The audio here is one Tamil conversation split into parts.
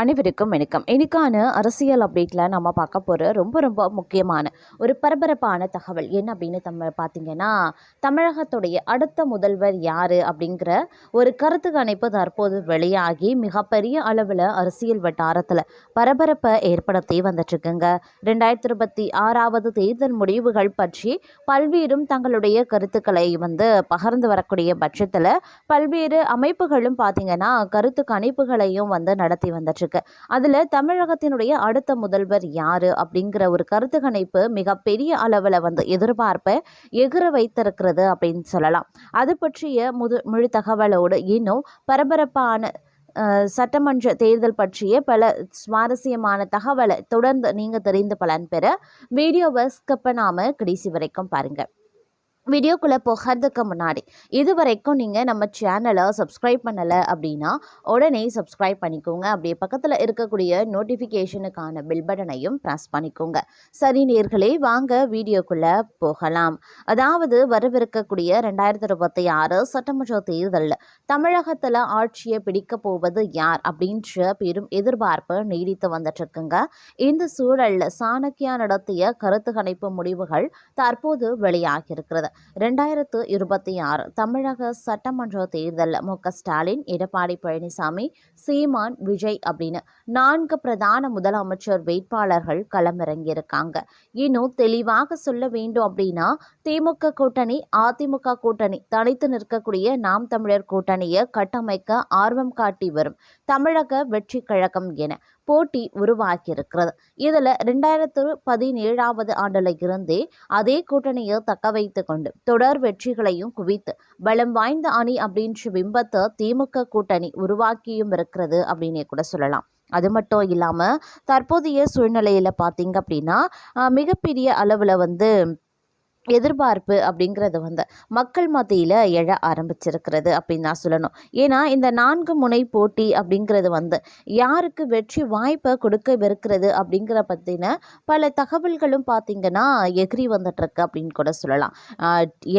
அனைவருக்கும் வணக்கம். இன்னைக்கான அரசியல் அப்டேட்டில் நம்ம பார்க்க போகிற ரொம்ப ரொம்ப முக்கியமான ஒரு பரபரப்பான தகவல் என்ன அப்படின்னு நம்ம பார்த்தீங்கன்னா தமிழகத்துடைய அடுத்த முதல்வர் யார் அப்படிங்கிற ஒரு கருத்து கணிப்பு தற்போது வெளியாகி மிகப்பெரிய அளவில் அரசியல் வட்டாரத்தில் பரபரப்பை ஏற்படுத்தி வந்துட்டுருக்குங்க. ரெண்டாயிரத்தி இருபத்தி ஆறாவது தேர்தல் முடிவுகள் பற்றி பல்வேறும் தங்களுடைய கருத்துக்களை வந்து பகிர்ந்து வரக்கூடிய பட்சத்தில் பல்வேறு அமைப்புகளும் பார்த்தீங்கன்னா கருத்து கணிப்புகளையும் வந்து நடத்தி இருக்கு. அதில் தமிழகத்தினுடைய அடுத்த முதல்வர் யார்? அப்படிங்கிற ஒரு கருத்து கணிப்பு மிகப்பெரிய அளவில் வந்து எதிர்பார்ப்பை எகிற வைத்திருக்கிறது அப்படின்னு சொல்லலாம். அது பற்றிய முது முழு தகவலோடு இன்னும் பரபரப்பான சட்டமன்ற தேர்தல் பற்றிய பல சுவாரஸ்யமான தகவலை தொடர்ந்து நீங்கள் தெரிந்து பலன் பெற வீடியோவை ஸ்கிப் கடைசி வரைக்கும் பாருங்கள் வீடியோக்குள்ளே போகிறதுக்கு முன்னாடி இது வரைக்கும் நீங்கள் நம்ம சேனலை சப்ஸ்கிரைப் பண்ணலை அப்படின்னா உடனே சப்ஸ்கிரைப் பண்ணிக்கோங்க. அப்படியே பக்கத்தில் இருக்கக்கூடிய நோட்டிஃபிகேஷனுக்கான பில் பட்டனையும் ப்ரெஸ் பண்ணிக்கோங்க. சரி நேர்களே வாங்க வீடியோக்குள்ளே போகலாம். அதாவது வரவிருக்கக்கூடிய ரெண்டாயிரத்தி இருபத்தி ஆறு சட்டமன்ற தேர்தலில் தமிழகத்தில் ஆட்சியை பிடிக்க போவது யார் அப்படின்ற பெரும் எதிர்பார்ப்பு நீடித்து வந்துட்டுருக்குங்க. இந்த சூழலில் சாணக்கியா நடத்திய கருத்து கணிப்பு முடிவுகள் தற்போது வெளியாகியிருக்கிறது. ரெண்டாயிரத்து இருபத்தி ஆறு தமிழக சட்டமன்ற தேர்தலில் மு க ஸ்டாலின் எடப்பாடி பழனிசாமி சீமான் விஜய் அப்படின்னு நான்கு பிரதான முதலமைச்சர் வேட்பாளர்கள் களமிறங்கியிருக்காங்க. இன்னும் தெளிவாக சொல்ல வேண்டும் அப்படின்னா திமுக கூட்டணி அதிமுக கூட்டணி தனித்து நிற்கக்கூடிய நாம் தமிழர் கூட்டணியை கட்டமைக்க ஆர்வம் காட்டி வரும் தமிழக வெற்றி கழகம் என போட்டி உருவாகியிருக்கிறது. இதில் ரெண்டாயிரத்து பதினேழாவது ஆண்டில் இருந்தே அதே கூட்டணியை தக்க வைத்து கொண்டு தொடர் வெற்றிகளையும் குவித்து பலம் வாய்ந்த அணி அப்படின்ற பிம்பத்தை திமுக கூட்டணி உருவாக்கியும் இருக்கிறது அப்படின்னே கூட சொல்லலாம். அது மட்டும் இல்லாமல் தற்போதைய சூழ்நிலையில் பார்த்தீங்க அப்படின்னா மிகப்பெரிய அளவில் வந்து எதிர்பார்ப்பு அப்படிங்கிறது வந்து மக்கள் மத்தியில் எழ ஆரம்பிச்சிருக்கிறது அப்படின்னு தான் சொல்லணும். ஏன்னா இந்த நான்கு முனை போட்டி அப்படிங்கிறது வந்து யாருக்கு வெற்றி வாய்ப்பை கொடுக்கவிருக்கிறது அப்படிங்கிற பற்றின பல தகவல்களும் பார்த்திங்கன்னா எகிரி வந்துட்டுருக்கு அப்படின்னு கூட சொல்லலாம்.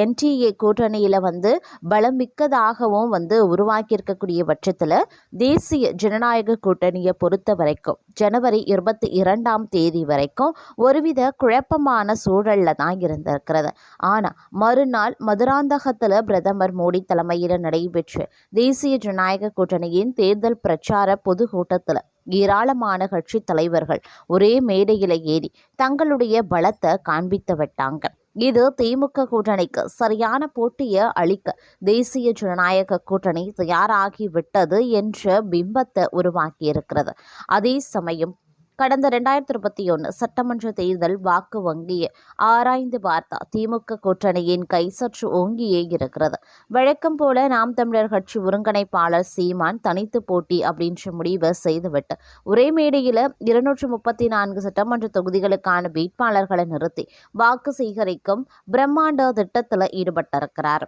என்டிஏ கூட்டணியில் வந்து பலம் மிக்கதாகவும் வந்து உருவாக்கியிருக்கக்கூடிய பட்சத்தில் தேசிய ஜனநாயக கூட்டணியை பொறுத்த வரைக்கும் ஜனவரி இருபத்தி இரண்டாம் தேதி வரைக்கும் ஒருவித குழப்பமான சூழலில் தான் இருந்திருக்கிறது. ஆனால் மறுநாள் மதுராந்தகத்தில் பிரதமர் மோடி தலைமையில் நடைபெற்ற தேசிய ஜனநாயக கூட்டணியின் தேர்தல் பிரச்சார பொதுக்கூட்டத்தில் ஏராளமான கட்சி தலைவர்கள் ஒரே மேடையில் ஏறி தங்களுடைய பலத்தை காண்பித்து விட்டாங்க. இது திமுக கூட்டணிக்கு சரியான போட்டியை அளிக்க தேசிய ஜனநாயக கூட்டணி தயாராகி விட்டது என்ற பிம்பத்தை உருவாக்கியிருக்கிறது. அதே சமயம் கடந்த ரெண்டாயிரத்தி இருபத்தி ஒன்று சட்டமன்ற தேர்தல் வாக்கு வங்கியை ஆராய்ந்து பார்த்தா திமுக கூட்டணியின் கை சற்று ஓங்கியே இருக்கிறது. வழக்கம் போல நாம் தமிழர் கட்சி ஒருங்கிணைப்பாளர் சீமான் தனித்து போட்டி அப்படின்ற முடிவை செய்துவிட்டு ஒரே மேடையில் இருநூற்று முப்பத்தி நான்கு சட்டமன்ற தொகுதிகளுக்கான வேட்பாளர்களை நிறுத்தி வாக்கு சேகரிக்கும் பிரம்மாண்ட திட்டத்தில் ஈடுபட்டிருக்கிறார்.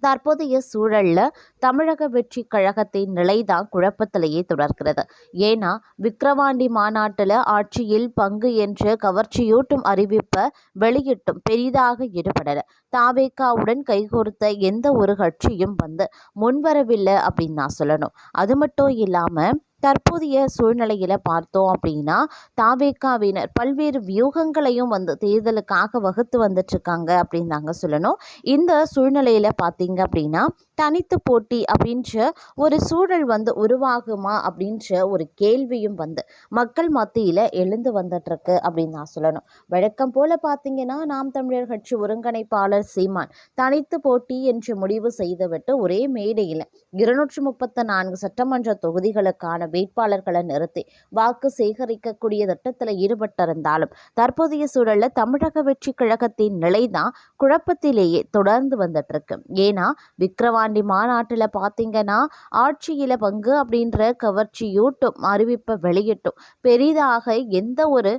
தற்போதைய சூழல்ல தமிழக வெற்றி கழகத்தின் நிலைதான் குழப்பத்திலேயே தொடர்கிறது. ஏன்னா விக்கிரவாண்டி மாநாட்டில் ஆட்சியில் பங்கு என்று கவர்ச்சியூட்டும் அறிவிப்பை வெளியிட்டும் பெரிதாக ஈடுபடல. தாவேக்காவுடன் கைகோர்த்த எந்த ஒரு கட்சியும் வந்து முன்வரவில்லை அப்படின்னு நான் சொல்லணும். அது மட்டும் இல்லாமல் தற்போதைய சூழ்நிலையில் பார்த்தோம் அப்படின்னா தாவேக்காவினர் பல்வேறு வியூகங்களையும் வந்து தேர்தலுக்காக வகுத்து வந்துட்டுருக்காங்க அப்படின்னு தாங்க சொல்லணும். இந்த சூழ்நிலையில் பார்த்தீங்க அப்படின்னா தனித்து போட்டி அப்படின்ற ஒரு சூழல் வந்து உருவாகுமா அப்படின்ற ஒரு கேள்வியும் வந்து மக்கள் மத்தியில் எழுந்து வந்துட்டுருக்கு அப்படின்னு நான் சொல்லணும். வழக்கம் போல் பார்த்தீங்கன்னா நாம் தமிழர் கட்சி ஒருங்கிணைப்பாளர் சீமான் தனித்து போட்டி என்று முடிவு செய்துவிட்டு ஒரே மேடையில் இருநூற்று முப்பத்தி நான்கு சட்டமன்ற தொகுதிகளுக்கான வேட்பாளர்களை நிறுத்தி வாக்கு சேகரிக்கக்கூடிய திட்டத்தில் ஈடுபட்டிருந்தாலும் தற்போதைய சூழலில் தமிழக வெற்றி கழகத்தின் நிலைதான் குழப்பத்திலேயே தொடர்ந்து வந்துட்டு இருக்கு ஏன்னா விக்கிரவாண்டி மாநாட்டில் பார்த்தீங்கன்னா ஆட்சியில் பங்கு அப்படின்ற கவர்ச்சியூட்டும் அறிவிப்பை வெளியிட்டும். பெரிதாக எந்த ஒரு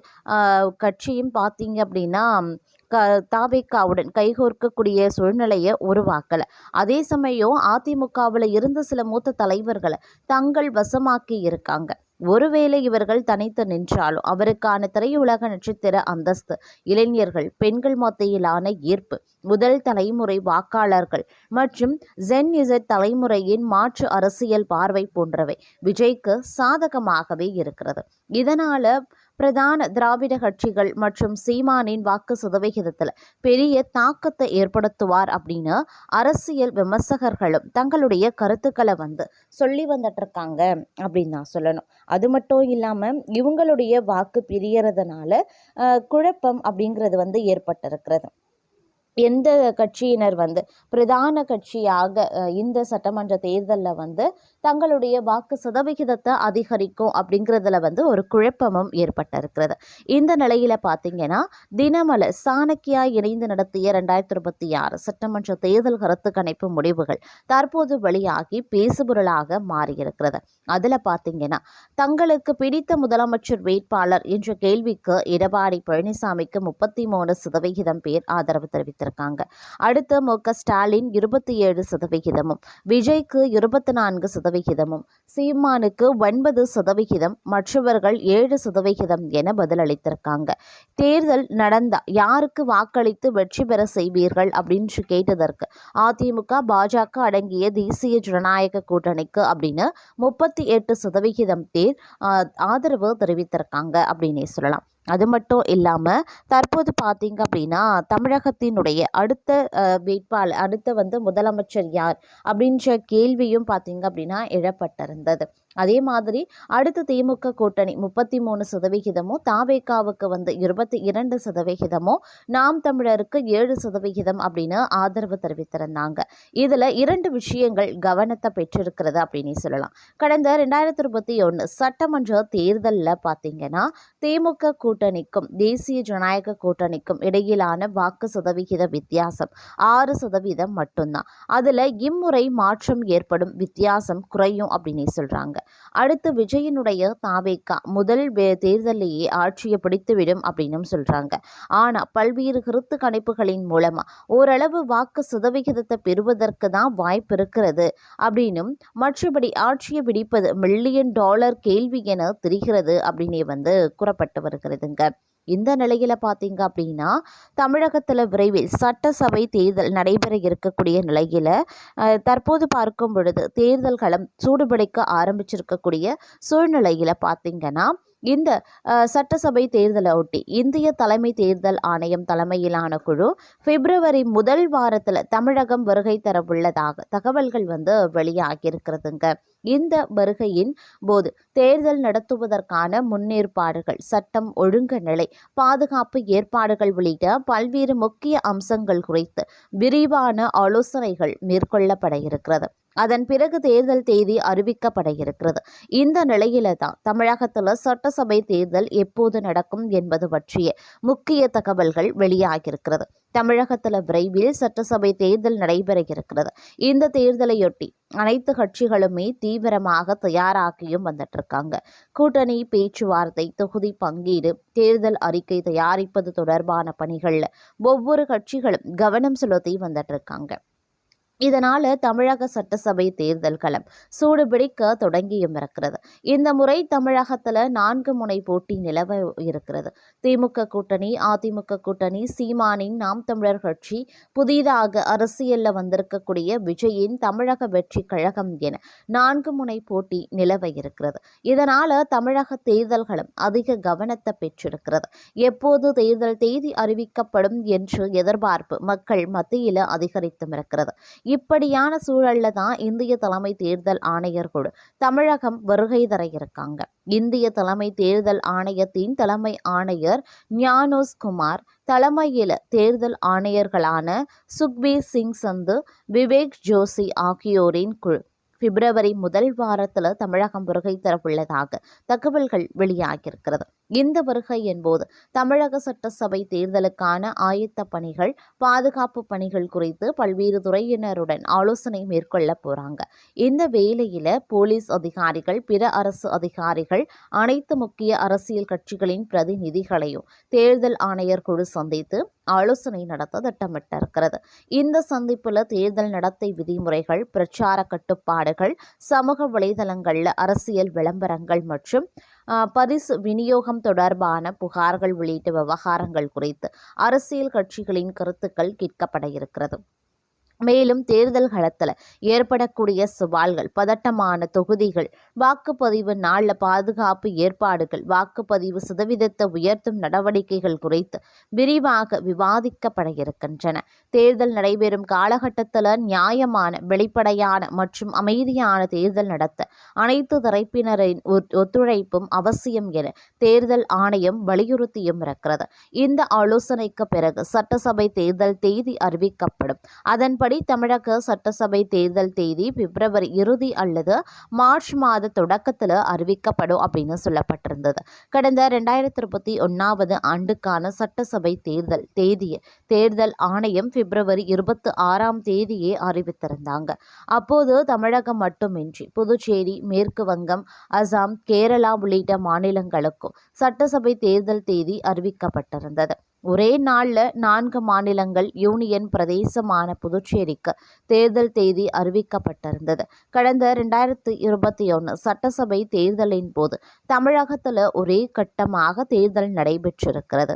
கட்சியும் பார்த்தீங்க அப்படின்னா க தாவேக்காவுடன் கைகோர்க்கக்கூடிய சூழ்நிலையை உருவாக்கலை. அதே சமயம் அதிமுகவில் இருந்த சில மூத்த தலைவர்களை தங்கள் வசமாக்கி இருக்காங்க. ஒருவேளை இவர்கள் தனித்து நின்றாலும் அவருக்கான திரையுலக நட்சத்திர அந்தஸ்து இளைஞர்கள் பெண்கள் மத்தியிலான ஈர்ப்பு முதல் தலைமுறை வாக்காளர்கள் மற்றும் ஜென் இசட் தலைமுறையின் மாற்று அரசியல் பார்வை போன்றவை விஜய்க்கு சாதகமாகவே இருக்கிறது. இதனால பிரதான திராவிட கட்சிகள் மற்றும் சீமானின் வாக்கு சதவிகிதத்தில் பெரிய தாக்கத்தை ஏற்படுத்துவார் அப்படின்னு அரசியல் விமர்சகர்களும் தங்களுடைய கருத்துக்களை வந்து சொல்லி வந்துட்டு இருக்காங்க அப்படின்னு நான் சொல்லணும். அது மட்டும் இல்லாமல் இவங்களுடைய வாக்கு பிரியறதுனால குழப்பம் அப்படிங்கிறது வந்து ஏற்பட்டிருக்கிறது. எந்த கட்சியினர் வந்து பிரதான கட்சியாக இந்த சட்டமன்ற தேர்தலில் வந்து தங்களுடைய வாக்கு சதவிகிதத்தை அதிகரிக்கும் அப்படிங்கிறதுல வந்து ஒரு குழப்பமும் ஏற்பட்டிருக்கிறது. இந்த நிலையில் பார்த்தீங்கன்னா தினமலர் சாணக்கியா இணைந்து நடத்திய ரெண்டாயிரத்தி இருபத்தி ஆறு சட்டமன்ற தேர்தல் கருத்து கணிப்பு முடிவுகள் தற்போது வெளியாகி பேசுபொருளாக மாறியிருக்கிறது. அதில் பார்த்தீங்கன்னா தங்களுக்கு பிடித்த முதலமைச்சர் வேட்பாளர் என்ற கேள்விக்கு எடப்பாடி பழனிசாமிக்கு முப்பத்தி மூணு சதவிகிதம் பேர் ஆதரவு தெரிவித்திருக்காங்க. அடுத்து மு க ஸ்டாலின் இருபத்தி ஏழு சதவிகிதமும் விஜய்க்கு இருபத்தி நான்கு சதவிகிதமும். சீமானுக்கு ஒன்பது சதவிகிதம் மற்றவர்கள் ஏழு சதவிகிதம் என பதிலளித்திருக்காங்க. தேர்தல் நடந்தா யாருக்கு வாக்களித்து வெற்றி பெற செய்வீர்கள் அப்படின்னு கேட்டதற்கு அதிமுக பாஜக அடங்கிய தேசிய ஜனநாயக கூட்டணிக்கு அப்படின்னு முப்பத்தி எட்டு சதவிகிதம் பேர் ஆதரவு தெரிவித்திருக்காங்க அப்படின்னே சொல்லலாம். அது மட்டும் இல்லாமல் தற்போது பார்த்தீங்க அப்படின்னா தமிழகத்தினுடைய அடுத்த அஹ், வேட்பாளர் அடுத்த வந்து முதலமைச்சர் யார் அப்படின்ற கேள்வியும் பார்த்தீங்க அப்படின்னா எழப்பட்டிருந்தது அதே மாதிரி அடுத்த திமுக கூட்டணி முப்பத்தி மூணு சதவிகிதமும் தாவேக்காவுக்கு வந்து இருபத்தி இரண்டு சதவிகிதமும் நாம் தமிழருக்கு ஏழு சதவிகிதம் அப்படின்னு ஆதரவு தெரிவித்திருந்தாங்க. இதில் இரண்டு விஷயங்கள் கவனத்தை பெற்றிருக்கிறது அப்படின்னு சொல்லலாம். கடந்த ரெண்டாயிரத்தி இருபத்தி ஒன்று சட்டமன்ற தேர்தலில் பார்த்தீங்கன்னா திமுக கூட்டணிக்கும் தேசிய ஜனநாயக கூட்டணிக்கும் இடையிலான வாக்கு சதவிகித வித்தியாசம் ஆறு சதவீதம் மட்டும்தான். அதில் இம்முறை மாற்றம் ஏற்படும் வித்தியாசம் குறையும் அப்படின்னு சொல்கிறாங்க அடுத்து விஜயனுடைய தாவேக்கா. முதல் வே- ஆட்சியை பிடித்துவிடும் அப்படின்னும் சொல்கிறாங்க ஆனால் பல்வேறு கருத்து கணிப்புகளின் மூலமாக ஓரளவு வாக்கு சதவிகிதத்தை பெறுவதற்கு தான் வாய்ப்பு இருக்கிறது அப்படின்னும் மற்றபடி ஆட்சியை பிடிப்பது மில்லியன் டாலர் கேள்வி என தெரிகிறது அப்படின்னே வந்து கூறப்பட்டு வருகிறதுங்க. இந்த நிலையில பார்த்தீங்க அப்படின்னா தமிழகத்தில் விரைவில் சட்டசபை தேர்தல் நடைபெற இருக்கக்கூடிய நிலையில அஹ், தற்போது பார்க்கும் பொழுது தேர்தல் களம் சூடுபிடிக்க ஆரம்பிச்சிருக்கக்கூடிய சூழ்நிலையில பார்த்தீங்கன்னா இந்த சட்டசபை தேர்தலை ஒட்டி இந்திய தலைமை தேர்தல் ஆணையம் தலைமையிலான குழு பிப்ரவரி முதல் வாரத்தில் தமிழகம் வருகை தர உள்ளதாக தகவல்கள் வந்து வெளியாகியிருக்கிறதுங்க. இந்த வருகையின் போது தேர்தல் நடத்துவதற்கான முன்னேற்பாடுகள் சட்டம் ஒழுங்கு நிலை பாதுகாப்பு ஏற்பாடுகள் உள்ளிட்ட பல்வேறு முக்கிய அம்சங்கள் குறித்து விரிவான ஆலோசனைகள் மேற்கொள்ளப்பட இருக்கிறது. அதன் பிறகு தேர்தல் தேதி அறிவிக்கப்பட இருக்கிறது இந்த நிலையில தான் தமிழகத்தில் சட்டசபை தேர்தல் எப்போது நடக்கும் என்பது பற்றிய முக்கிய தகவல்கள் வெளியாகியிருக்கிறது. தமிழகத்தில் விரைவில் சட்டசபை தேர்தல் நடைபெற இருக்கிறது இந்த தேர்தலையொட்டி அனைத்து கட்சிகளுமே தீவிரமாக தயாராகியும் வந்துட்டு இருக்காங்க கூட்டணி பேச்சுவார்த்தை தொகுதி பங்கீடு தேர்தல் அறிக்கை தயாரிப்பது தொடர்பான பணிகளில் ஒவ்வொரு கட்சிகளும் கவனம் செலுத்தி வந்துட்டு இருக்காங்க இதனால் தமிழக சட்டசபை தேர்தல் களம் சூடுபிடிக்க தொடங்கியும் இருக்கிறது. இந்த முறை தமிழகத்தில் நான்கு முனை போட்டி நிலவ இருக்கிறது. திமுக கூட்டணி அதிமுக கூட்டணி சீமானின் நாம் தமிழர் கட்சி புதிதாக அரசியலில் வந்திருக்கக்கூடிய விஜயின் தமிழக வெற்றி கழகம் என நான்கு முனை போட்டி நிலவ இருக்கிறது. இதனால் தமிழக தேர்தல்களும் அதிக கவனத்தை பெற்றிருக்கிறது. எப்போது தேர்தல் தேதி அறிவிக்கப்படும் என்று எதிர்பார்ப்பு மக்கள் மத்தியில் அதிகரித்தும் இருக்கிறது. இப்படியான சூழல்ல தான் இந்திய தலைமை தேர்தல் ஆணையர் குழு தமிழகம் வருகை தர இருக்காங்க. இந்திய தலைமை தேர்தல் ஆணையத்தின் தலைமை ஆணையர் ஞானோஸ் குமார் தலைமையில் தேர்தல் ஆணையர்களான சுக்பீர் சிங் சந்து விவேக் ஜோஷி ஆகியோரின் குழு. பிப்ரவரி முதல் வாரத்தில் தமிழகம் வருகை தரவுள்ளதாக தகவல்கள் வெளியாகியிருக்கிறது. இந்த வருகை என்போது தமிழக சட்டசபை தேர்தலுக்கான ஆயத்த பணிகள் பாதுகாப்பு பணிகள் குறித்து பல்வேறு துறையினருடன் ஆலோசனை மேற்கொள்ள போறாங்க. இந்த வேலையில் போலீஸ் அதிகாரிகள் பிற அரசு அதிகாரிகள் அனைத்து முக்கிய அரசியல் கட்சிகளின் பிரதிநிதிகளையும் தேர்தல் ஆணையர் குழு சந்தித்து ஆலோசனை நடத்த திட்டமிட்டிருக்கிறது. இந்த சந்திப்பில் தேர்தல் நடத்தை விதிமுறைகள் பிரச்சார கட்டுப்பாடுகள் சமூக வலைதளங்களில் அரசியல் விளம்பரங்கள் மற்றும் பரிசு விநியோகம் தொடர்பான புகார்கள் உள்ளிட்ட விவகாரங்கள் குறித்து அரசியல் கட்சிகளின் கருத்துக்கள் கேட்கப்பட இருக்கிறது. மேலும் தேர்தல் களத்தில் ஏற்படக்கூடிய சவால்கள் பதட்டமான தொகுதிகள் வாக்குப்பதிவு நாளில் பாதுகாப்பு ஏற்பாடுகள் வாக்குப்பதிவு சதவீதத்தை உயர்த்தும் நடவடிக்கைகள் குறித்து விரிவாக விவாதிக்கப்பட இருக்கின்றன. தேர்தல் நடைபெறும் காலகட்டத்தில் நியாயமான வெளிப்படையான மற்றும் அமைதியான தேர்தல் நடத்த அனைத்து தரப்பினரின் ஒத்- ஒத்துழைப்பும் அவசியம் என தேர்தல் ஆணையம் வலியுறுத்தியும் இருக்கிறது. இந்த ஆலோசனைக்கு பிறகு சட்டசபை தேர்தல் தேதி அறிவிக்கப்படும். அதன்படி அதன்படி தமிழக சட்டசபை தேர்தல் தேதி பிப்ரவரி இறுதி அல்லது மார்ச் மாத தொடக்கத்தில் அறிவிக்கப்படும் அப்படின்னு சொல்லப்பட்டிருந்தது. கடந்த ரெண்டாயிரத்தி இருபத்தி ஒன்றாவது ஆண்டுக்கான சட்டசபை தேர்தல் தேதியை தேர்தல் ஆணையம் பிப்ரவரி இருபத்தி ஆறாம் தேதியே அறிவித்திருந்தாங்க. அப்போது தமிழகம் மட்டுமின்றி புதுச்சேரி மேற்கு வங்கம் அசாம் கேரளா உள்ளிட்ட மாநிலங்களுக்கும் சட்டசபை தேர்தல் தேதி அறிவிக்கப்பட்டிருந்தது. ஒரே நாளில் நான்கு மாநிலங்கள் யூனியன் பிரதேசமான புதுச்சேரிக்கு தேர்தல் தேதி அறிவிக்கப்பட்டிருந்தது. கடந்த ரெண்டாயிரத்து இருபத்தி ஒன்று சட்டசபை தேர்தலின் போது தமிழகத்தில் ஒரே கட்டமாக தேர்தல் நடைபெற்றிருக்கிறது.